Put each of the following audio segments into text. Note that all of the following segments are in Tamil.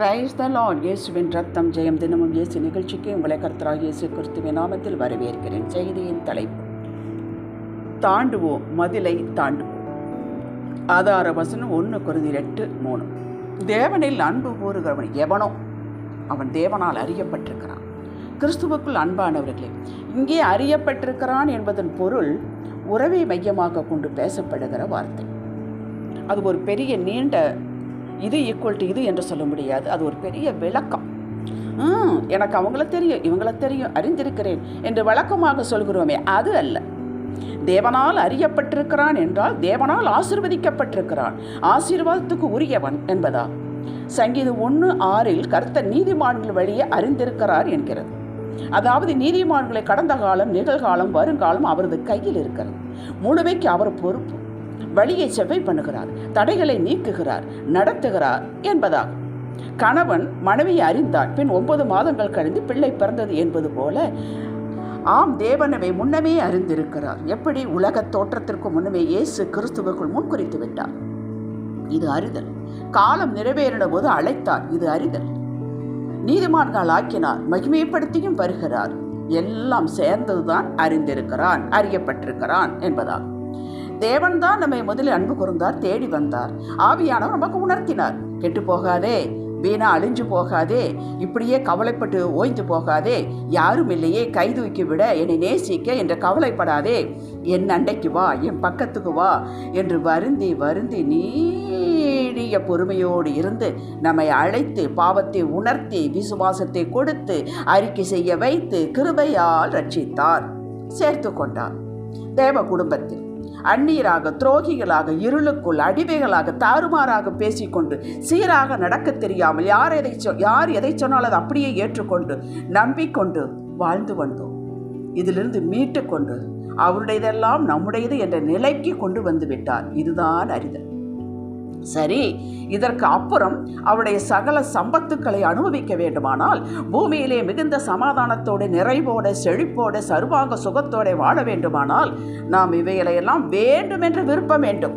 கிரைஸ் த லார்ட் இயேசுவின் ரத்தம் ஜெயம் தினமும் இயேசு நிகழ்ச்சிக்கு உங்களை கர்த்தராக இயேசு கிறிஸ்துவின் நாமத்தில் வரவேற்கிறேன். செய்தியின் தலைப்பு தாண்டுவோம் மதிலை தாண்டுவோம். ஆதார வசனம் ஒன்று குருதி எட்டு மூணு. தேவனில் அன்பு கூறுகிறவன் எவனோ அவன் தேவனால் அறியப்பட்டிருக்கிறான். கிறிஸ்துவுக்குள் அன்பானவர்களே இங்கே அறியப்பட்டிருக்கிறான் என்பதன் பொருள் உறவை மையமாக கொண்டு பேசப்படுகிற வார்த்தை. அது ஒரு பெரிய நீண்ட இது ஈக்குவல் டு இது என்று சொல்ல முடியாது. அது ஒரு பெரிய விளக்கம். ம், எனக்கு அவங்கள தெரியும் இவங்கள தெரியும் அறிந்திருக்கிறேன் என்று வழக்கமாக சொல்கிறோமே அது அல்ல. தேவனால் அறியப்பட்டிருக்கிறான் என்றால் தேவனால் ஆசிர்வதிக்கப்பட்டிருக்கிறான். ஆசீர்வாதத்துக்கு உரியவன் என்பதா? சங்கீதம் ஒன்று ஆறில் கர்த்த நீதிமான்கள் வழியே அறிந்திருக்கிறார் என்கிறது. அதாவது நீதிமான்களை கடந்த காலம் நிகழ்காலம் வருங்காலம் அவரது கையில் இருக்கிறது. முழுமைக்கு அவர் பொறுப்பு. வழியை செவ்வை பண்ணுகிறார் தடைகளை நீக்குகிறார் நடத்துகிறார் என்பதாகும் கணவன் மனைவியை அறிந்தார் பின் ஒன்பது மாதங்கள் கழிந்து பிள்ளை பிறந்தது என்பது போல ஆம் தேவனவை முன்னமே அறிந்திருக்கிறார். எப்படி? உலகத் தோற்றத்திற்கு முன்னமே இயேசு கிறிஸ்துவுக்குள் முன்குறித்து விட்டார். இது அறிதல். காலம் நிறைவேறின போது அழைத்தார். இது அறிதல். நீதிமான்கள் ஆக்கினார். மகிமைப்படுத்தியும் வருகிறார். எல்லாம் சேர்ந்ததுதான் அறிந்திருக்கிறான் அறியப்பட்டிருக்கிறான் என்பதாகும் தேவன்தான் நம்மை முதலில் அன்பு கூர்ந்தார் தேடி வந்தார். ஆவியானவர் நமக்கு உணர்த்தினார். கெட்டு போகாதே வீணா அழிஞ்சு போகாதே இப்படியே கவலைப்பட்டு ஓய்ந்து போகாதே யாரும் இல்லையே கைதூக்கி விட என்னை நேசிக்க என்று கவலைப்படாதே என் அண்டைக்கு வா என் பக்கத்துக்கு வா என்று வருந்தி வருந்தி நீடிய பொறுமையோடு இருந்து நம்மை அழைத்து பாவத்தை உணர்த்தி விசுவாசத்தை கொடுத்து அறிக்கை செய்ய வைத்து கிருபையால் ரட்சித்தார் சேர்த்து கொண்டார். தேவ குடும்பத்தில் அந்நியராக துரோகிகளாக இருளுக்குள் அடிமைகளாக தாறுமாறாக பேசிக்கொண்டு சீராக நடக்க தெரியாமல் யார் எதை சொ யார் எதை சொன்னாலும் அதை அப்படியே ஏற்றுக்கொண்டு நம்பிக்கொண்டு வாழ்ந்து வந்தோம். இதிலிருந்து மீட்டு கொண்டு அவருடையதெல்லாம் நம்முடையது என்ற நிலைக்கு கொண்டு வந்து விட்டார். இதுதான் அறிதல். சரி இதற்கு அப்புறம் அவருடைய சகல சம்பத்துக்களை அனுபவிக்க வேண்டுமானால் பூமியிலே மிகுந்த சமாதானத்தோடு நிறைவோட செழிப்போட சர்வாங்க சுகத்தோட வாழ வேண்டுமானால் நாம் இவைகளையெல்லாம் வேண்டும் என்று விருப்பம் வேண்டும்.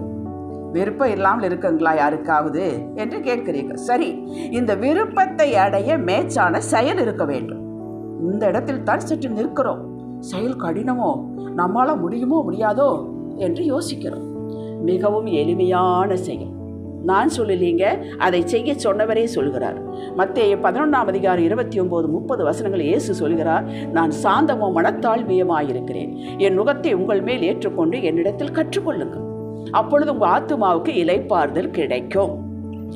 விருப்பம் இல்லாமல் இருக்குங்களா யாருக்காவது என்று கேட்கிறீர்கள். சரி இந்த விருப்பத்தை அடைய மேச்சான செயல் இருக்க வேண்டும். இந்த இடத்தில் தான் சற்று நிற்கிறோம். செயல் கடினமோ நம்மளால் முடியுமோ முடியாதோ என்று யோசிக்கிறோம். மிகவும் எளிமையான செயல். நான் சொல்லலீங்க அதை செய்ய சொன்னவரே சொல்கிறார். மத்திய பதினொன்றாம் அதிகாரம் இருபத்தி ஒன்பது முப்பது வசனங்கள் இயேசு சொல்கிறார் நான் சாந்தமோ மனத்தாழ்மையுமாயிருக்கிறேன் என் நுகத்தை உங்கள் மேல் ஏற்றுக்கொண்டு என்னிடத்தில் கற்றுக்கொள்ளுங்கள். அப்பொழுது உங்கள் ஆத்துமாவுக்கு இலைப்பாறுதல் கிடைக்கும்.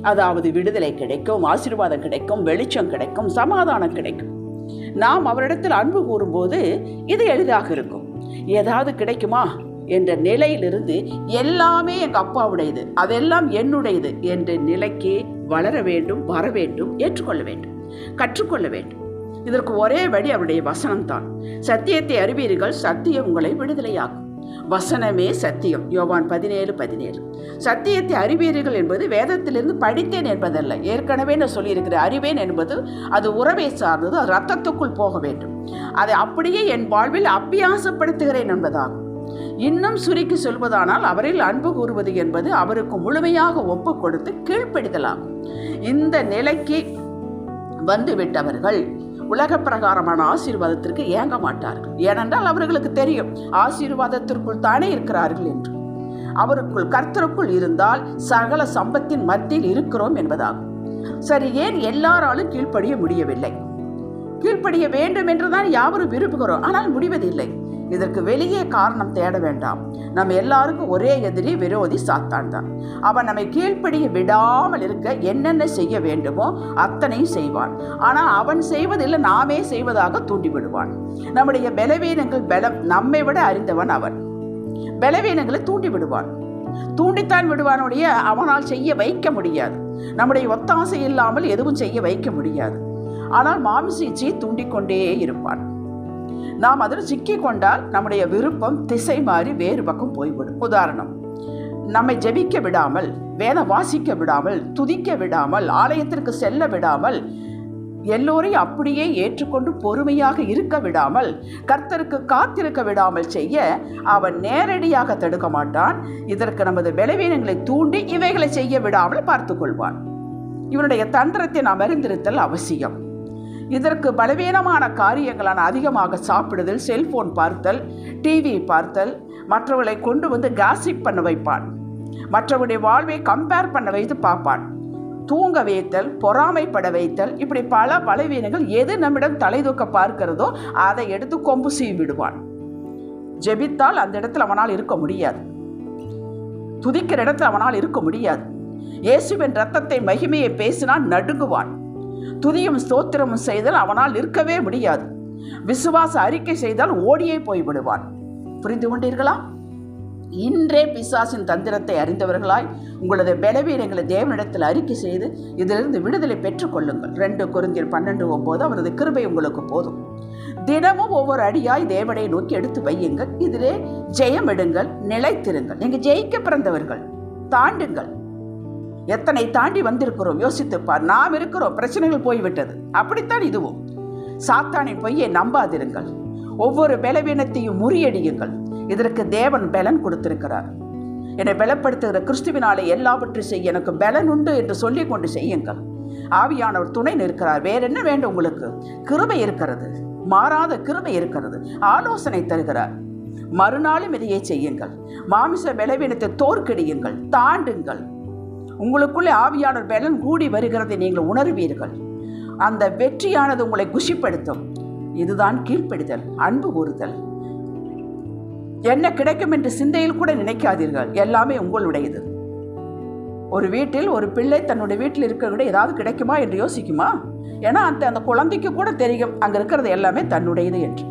அதாவது விடுதலை கிடைக்கும் ஆசீர்வாதம் கிடைக்கும் வெளிச்சம் கிடைக்கும் சமாதானம் கிடைக்கும். நாம் அவரிடத்தில் அன்பு கூறும்போது இது எளிதாக இருக்கும். ஏதாவது கிடைக்குமா? என்ற நிலையிலிருந்து எல்லாமே எங்கள் அப்பாவுடையது. அதெல்லாம் என்னுடையது என்ற நிலைக்கு வளர வேண்டும் வர வேண்டும் ஏற்றுக்கொள்ள வேண்டும் கற்றுக்கொள்ள வேண்டும். இதற்கு ஒரே வழி அவருடைய வசனம்தான். சத்தியத்தை அறிவீர்கள் சத்தியம் உங்களை விடுதலையாகும் வசனமே சத்தியம். யோவான் பதினேழு பதினேழு. சத்தியத்தை அறிவீர்கள் என்பது வேதத்திலிருந்து படித்தேன் என்பதல்ல. ஏற்கனவே நான் சொல்லியிருக்கிறேன் அறிவேன் என்பது அது உறவை சார்ந்தது அது ரத்தத்துக்குள் போக வேண்டும். அதை அப்படியே என் வாழ்வில் அபியாசப்படுத்துகிறேன் என்பதாகும். இன்னும் சுருக்கி சொல்வதானால் அவரில் அன்பு கூறுவது என்பது அவருக்கு முழுமையாக ஒப்பு கொடுத்து கீழ்ப்படிதலாகும். இந்த நிலைக்கு வந்துவிட்டவர்கள் உலக பிரகாரமான ஆசீர்வாதத்திற்கு ஏங்க மாட்டார்கள். ஏனென்றால் அவர்களுக்கு தெரியும் ஆசீர்வாதத்திற்குள் தானே இருக்கிறார்கள் என்று. அவருக்குள் கர்த்தருக்குள் இருந்தால் சகல சம்பத்தின் மத்தியில் இருக்கிறோம் என்பதாகும். சரி ஏன் எல்லாராலும் கீழ்ப்படிய முடியவில்லை? கீழ்ப்படிய வேண்டும் என்றுதான் யாவரும் விரும்புகிறோம். ஆனால் முடிவதில்லை. இதற்கு வெளியே காரணம் தேட வேண்டாம். நம்ம எல்லாருக்கும் ஒரே எதிரி விரோதி சாத்தான் தான். அவன் நம்மை கீழ்ப்படிய விடாமல் இருக்க என்னென்ன செய்ய வேண்டுமோ அத்தனையும் செய்வான். ஆனால் அவன் செய்வதில்லை நாமே செய்வதாக தூண்டி விடுவான் நம்முடைய பலவீனங்கள் பலம் நம்மை விட அறிந்தவன் அவன். பலவீனங்களை தூண்டி விடுவான் தூண்டித்தான் விடுவானுடைய அவனால் செய்ய வைக்க முடியாது. நம்முடைய ஒத்தாசை இல்லாமல் எதுவும் செய்ய வைக்க முடியாது. ஆனால் மாமிசீச்சியை தூண்டிக்கொண்டே இருப்பான். நாம் அதில் சிக்கி கொண்டால் நம்முடைய விருப்பம் திசை மாறி வேறு பக்கம் போய்விடும். உதாரணம் நம்மை ஜெபிக்க விடாமல் வேதம் வாசிக்க விடாமல் துதிக்க விடாமல் ஆலயத்திற்கு செல்ல விடாமல் எல்லோரையும் அப்படியே ஏற்றுக்கொண்டு பொறுமையாக இருக்க விடாமல் கர்த்தருக்கு காத்திருக்க விடாமல் செய்ய அவன் நேரடியாக தடுக்க மாட்டான். இதற்கு நமது பலவீனங்களை தூண்டி இவைகளை செய்ய விடாமல் பார்த்து கொள்வான் இவனுடைய தந்திரத்தை நாம் அறிந்திருத்தல் அவசியம். இதற்கு பலவீனமான காரியங்களான அதிகமாக சாப்பிடுதல் செல்போன் பார்த்தல் டிவி பார்த்தல் மற்றவர்களை கொண்டு வந்து காசிப் பண்ண வைப்பான். மற்றவருடைய வாழ்வை கம்பேர் பண்ண வைத்து பார்ப்பான். தூங்க வைத்தல் பொறாமைப்பட வைத்தல் இப்படி பல பலவீனங்கள் எது நம்மிடம் தலை தூக்க பார்க்கிறதோ அதை எடுத்து கொம்பு சீவி விடுவான். ஜெபித்தால் அந்த இடத்துல அவனால் இருக்க முடியாது. துதிக்கிற இடத்துல அவனால் இருக்க முடியாது. இயேசுவின் ரத்தத்தை மகிமையை பேசினால் நடுங்குவான். துதியும் ஸ்தோத்திரமும் செய்தால் அவனால் இருக்கவே முடியாது. விசுவாச அறிக்கை செய்தால் ஓடியே போய்விடுவான். புரிந்து கொண்டீர்களா? இன்றே பிசாசின் தந்திரத்தை அறிந்தவர்களாய் உங்களது பலவீனங்களை தேவனிடத்தில் அறிக்கை செய்து இதிலிருந்து விடுதலை பெற்றுக்கொள்ளுங்கள் ரெண்டு குருந்தியர் பன்னெண்டு ஒம்போது அவரது கிருபை உங்களுக்கு போதும். தினமும் ஒவ்வொரு அடியாய் தேவனை நோக்கி எடுத்து வையுங்கள். இதிலே ஜெயம் எடுங்கள் நிலைத்திருங்கள். நீங்கள் ஜெயிக்க பிறந்தவர்கள். தாண்டுங்கள். எத்தனை தாண்டி வந்திருக்கிறோம்? யோசித்துப்பார். நாம் இருக்கிறோம். பிரச்சனைகள் போய்விட்டது. அப்படித்தான் இதுவும். சாத்தானின் பொய்யை நம்பாதிருங்கள். ஒவ்வொரு பலவீனத்தையும் முறியடியுங்கள். இதற்கு தேவன் பலன் கொடுத்திருக்கிறார். என்னை பலப்படுத்துகிற கிறிஸ்துவினாலே எல்லாவற்றையும் செய்ய எனக்கு பலன் உண்டு என்று சொல்லிக் கொண்டு செய்யுங்கள். ஆவியானவர் துணை நிற்கிறார். வேற என்ன வேண்டும் உங்களுக்கு? கிருபை இருக்கிறது. மாறாத கிருபை இருக்கிறது. ஆலோசனை தருகிறார். மறுநாளும் இதையே செய்யுங்கள். மாமிச பலவீனத்தை தோற்கடியுங்கள். தாண்டுங்கள். உங்களுக்குள்ளே ஆவியானவர் பலன் கூடி வருகிறதை நீங்கள் உணர்வீர்கள். அந்த வெற்றியானது உங்களை குஷிப்படுத்தும். இதுதான் கீழ்ப்படுதல் அன்பு கூறுதல். என்ன கிடைக்கும் என்று சிந்தையில் கூட நினைக்காதீர்கள். எல்லாமே உங்களுடையது. ஒரு வீட்டில் ஒரு பிள்ளை தன்னுடைய வீட்டில் இருக்கிற ஏதாவது கிடைக்குமா என்று யோசிக்குமா? ஏன்னா அந்த அந்த குழந்தைக்கு கூட தெரியும் அங்கே இருக்கிறது எல்லாமே தன்னுடையது என்று.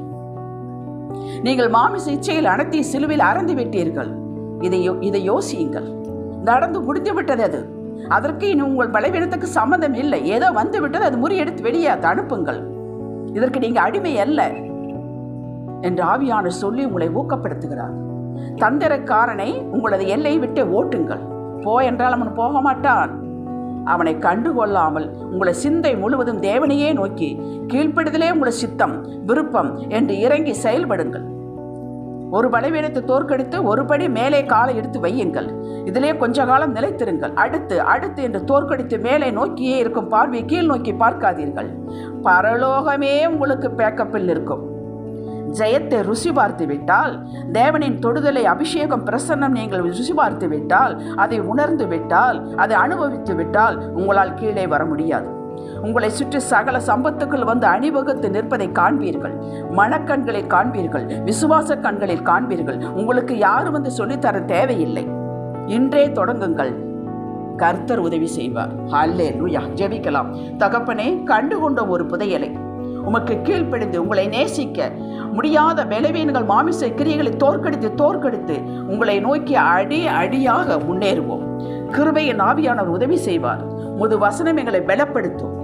நீங்கள் மாமிச இச்சையில் அனைத்தையும் சிலுவையில் அறந்து விட்டீர்கள். இதை இதை யோசியுங்கள். நடந்து முடிந்து விட்டது அது. அதற்கு இனி உங்கள் பலவீனத்துக்கு சம்மந்தம் இல்லை. ஏதோ வந்து விட்டது அது முறியெடுத்து வெளியே அதை அனுப்புங்கள். இதற்கு நீங்க அடிமை அல்ல என்று ஆவியான சொல்லி உங்களை ஊக்கப்படுத்துகிறார். தந்திரக்காரனை உங்களது எல்லையை விட்டு ஓட்டுங்கள். போ என்றால் அவன் போக மாட்டான். அவனை கண்டுகொள்ளாமல் உங்களை சிந்தை முழுவதும் தேவனையே நோக்கி கீழ்ப்படுதலே உங்களை சித்தம் விருப்பம் என்று இறங்கி செயல்படுங்கள். ஒரு பலவீனத்தை தோற்கடித்து ஒரு படி மேலே காலை எடுத்து வையுங்கள். இதிலே கொஞ்ச காலம் நிலைத்திருங்கள். அடுத்து அடுத்து என்று தோற்கடித்து மேலே நோக்கியே இருக்கும் பார்வை கீழ் நோக்கி பார்க்காதீர்கள். பரலோகமே உங்களுக்கு பேக்கப்பில் இருக்கும். ஜெயத்தை ருசி பார்த்து விட்டால் தேவனின் தொடுதலை அபிஷேகம் பிரசன்னம் நீங்கள் ருசி பார்த்து விட்டால் அதை உணர்ந்து விட்டால் அதை அனுபவித்து விட்டால் உங்களால் கீழே வர முடியாது. உங்களை சுற்றி சகல சம்பத்துக்கள் வந்து அணிவகுத்து நிற்பதை காண்பீர்கள். மனக்கண்களை காண்பீர்கள். விசுவாச கண்களில் காண்பீர்கள். உங்களுக்கு யாரும் வந்து சொல்லித்தர தேவையில்லை. இன்றே தொடங்குங்கள். கர்த்தர் உதவி செய்வார். ஹல்லே லூயா ஜெபிக்கலாம். தகப்பனே கண்டுகொண்ட ஒரு புதையலை. உமக்கு கீழ்ப்படிந்து உங்களை நேசிக்க முடியாத பலவீனங்கள் மாமிச கிரியைகளை தோற்கடித்து தோற்கடித்து உங்களை நோக்கி அடி அடியாக முன்னேறுவோம். கிருபையின் ஆவியானவர் உதவி செய்வார். முது வசனம் எங்களை பலப்படுத்தும்.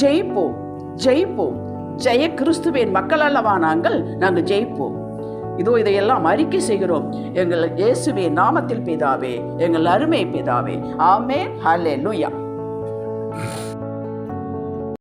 ஜெயிப்போம் ஜெயிப்போம் ஜெய கிறிஸ்துவின் மக்கள் அல்லவா நாங்கள் நாங்கள் ஜெயிப்போம். இதோ இதையெல்லாம் அறிக்கை செய்கிறோம். எங்கள் இயேசுவின் நாமத்தில் பிதாவே எங்கள் அருமை பிதாவே. ஆமே ஹலே லூயா